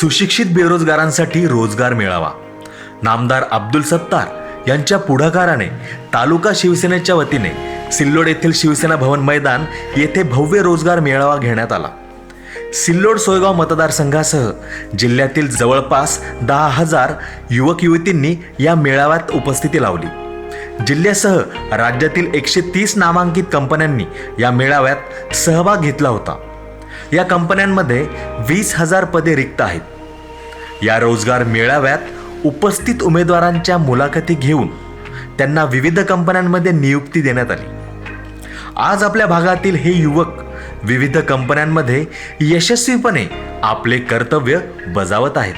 सुशिक्षित बेरोजगारांसाठी रोजगार मिळावा. नामदार अब्दुल सत्तार यांच्या पुढाकाराने तालुका शिवसेनेच्या वतीने सिल्लोड येथील शिवसेना भवन मैदान येथे भव्य रोजगार मेळावा घेण्यात आला. सिल्लोड सोयगाव मतदारसंघासह जिल्ह्यातील जवळपास दहा हजार युवक युवतींनी या मेळाव्यात उपस्थिती लावली. जिल्ह्यासह राज्यातील एकशे तीस नामांकित कंपन्यांनी या मेळाव्यात सहभाग घेतला होता. या कंपन्यांमध्ये वीस हजार पदे रिक्त आहेत. या रोजगार मेळाव्यात उपस्थित उमेदवारांच्या मुलाखती घेऊन त्यांना विविध कंपन्यांमध्ये नियुक्ती देण्यात आली. आज आपल्या भागातील हे युवक विविध कंपन्यांमध्ये यशस्वीपणे आपले कर्तव्य बजावत आहेत.